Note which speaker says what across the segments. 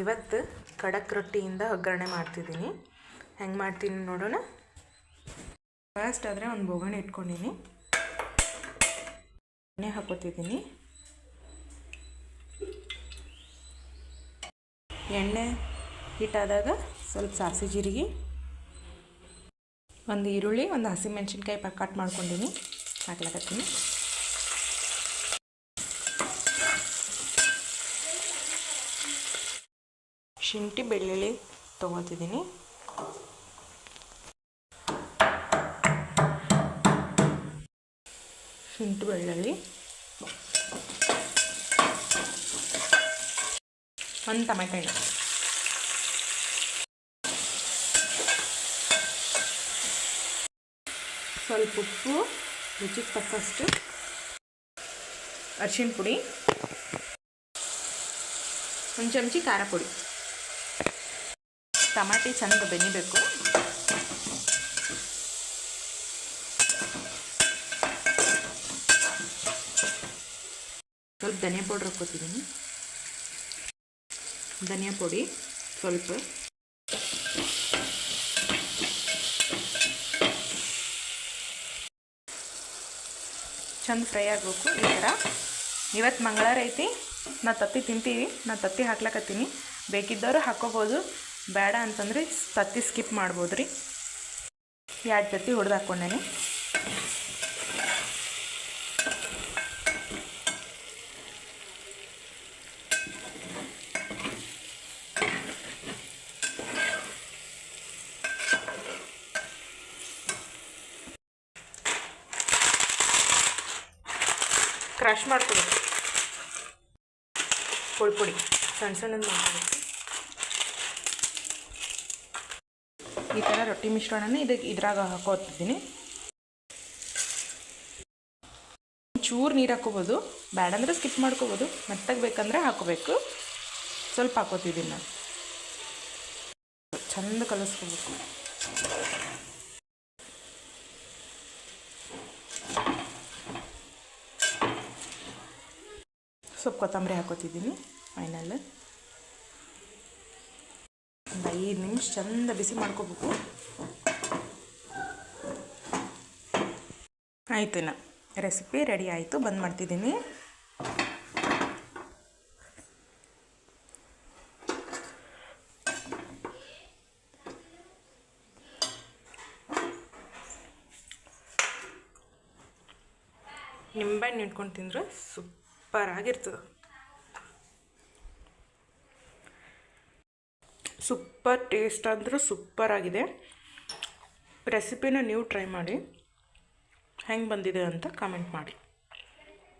Speaker 1: ಇವತ್ತು ಖಡಕ್ ರೊಟ್ಟಿಯಿಂದ ಒಗ್ಗರಣೆ ಮಾಡ್ತಿದ್ದೀನಿ. ಹೆಂಗೆ ಮಾಡ್ತೀನಿ ನೋಡೋಣ. ಫಸ್ಟ್ ಆದರೆ ಒಂದು ಬೊಗಣೆ ಇಟ್ಕೊಂಡಿನಿ. ಎಣ್ಣೆ ಹಾಕೋತಿದ್ದೀನಿ. ಎಣ್ಣೆ ಹಿಟ್ಟಾದಾಗ ಸ್ವಲ್ಪ ಸಾಸಿ ಜೀರಿಗೆ, ಒಂದು ಈರುಳ್ಳಿ, ಒಂದು ಹಸಿಮೆಣ್ಸಿನ್ಕಾಯಿ ಕಟ್ ಮಾಡ್ಕೊಂಡಿನಿ. ಹಾಕ್ಲಕತ್ತೀನಿ. ಶುಂಠಿ, ಬೆಳ್ಳುಳ್ಳಿ ತೊಗೊಳ್ತಿದ್ದೀನಿ ಶುಂಠಿ, ಬೆಳ್ಳುಳ್ಳಿ. ಒಂದು ಟೊಮೆಟೊ ಹಣ್ಣು ಸ್ವಲ್ಪ ಉಪ್ಪು, ರುಚಿಗೆ ತಕ್ಕಷ್ಟು ಅರಿಶಿಣ ಪುಡಿ, ಒಂದು ಚಮಚಿ ಖಾರ ಪುಡಿ. ಟಮಾಟಿ ಚೆಂದ ಬೆನಿಬೇಕು. ಸ್ವಲ್ಪ ಧನಿಯಾ ಪೌಡ್ರ್ ಹಾಕ್ಕೋತಿದ್ದೀನಿ ಧನಿಯಾ ಪುಡಿ ಸ್ವಲ್ಪ. ಚಂದ ಫ್ರೈ ಆಗಬೇಕು ಈ ಥರ. ಇವತ್ತು ಮಂಗಳವಾರ ಐತಿ. ನಾ ತತ್ತಿ ತಿಂತೀವಿ. ನಾ ತತ್ತಿ ಹಾಕ್ಲಕತ್ತೀನಿ. ಬೇಕಿದ್ದವರು ಹಾಕ್ಕೋಬೋದು. ಬೇಡ ಅಂತಂದ್ರೆ ತತ್ತಿ ಸ್ಕಿಪ್ ಮಾಡ್ಬೋದು ರೀ ಎರಡು ತತ್ತಿ ಹೊಡೆದು ಹಾಕ್ಕೊಂಡೇನೆ ಕ್ರಷ್ ಮಾಡ್ಕೊಡಿ. ಪುಡಿ ಪುಡಿ. ಸಣ್ಣ ಸಣ್ಣದು ಈ ಥರ ರೊಟ್ಟಿ ಮಿಶ್ರಣನ ಇದಕ್ಕೆ ಇದ್ರಾಗ ಹಾಕೋತಿದ್ದೀನಿ ಚೂರು ನೀರು ಹಾಕೋಬೋದು. ಅಂದರೆ ಸ್ಕಿಪ್ ಮಾಡ್ಕೋಬೋದು. ಮೆತ್ತಗೆ ಬೇಕಂದರೆ ಹಾಕೋಬೇಕು. ಸ್ವಲ್ಪ ಹಾಕೋತಿದ್ದೀನಿ ನಾನು. ಚೆಂದ ಕಲಿಸ್ಕೋಬೇಕು. ಸ್ವಲ್ಪ ಕೊತ್ತಂಬರಿ ಹಾಕೋತಿದ್ದೀನಿ ಫೈನಲ್ ಒಂದು ಐದು ನಿಮಿಷ ಚಂದ ಬಿಸಿ ಮಾಡ್ಕೋಬೇಕು. ಆಯಿತು ನಾ ರೆಸಿಪಿ ರೆಡಿ ಆಯಿತು, ಬಂದ್ ಮಾಡ್ತಿದ್ದೀನಿ. ನಿಂಬೆಹಣ್ಣು ಇಟ್ಕೊಂಡು ತಿಂದರೆ ಸೂಪರ್ ಆಗಿರ್ತದೆ ಸೂಪರ್ ಟೇಸ್ಟ್ ಅಂದರೂ ಸೂಪರಾಗಿದೆ. ರೆಸಿಪಿನ ನೀವು ಟ್ರೈ ಮಾಡಿ. ಹೆಂಗೆ ಬಂದಿದೆ ಅಂತ ಕಮೆಂಟ್ ಮಾಡಿ.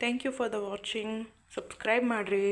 Speaker 1: Thank you for the watching. Subscribe ಮಾಡಿರಿ.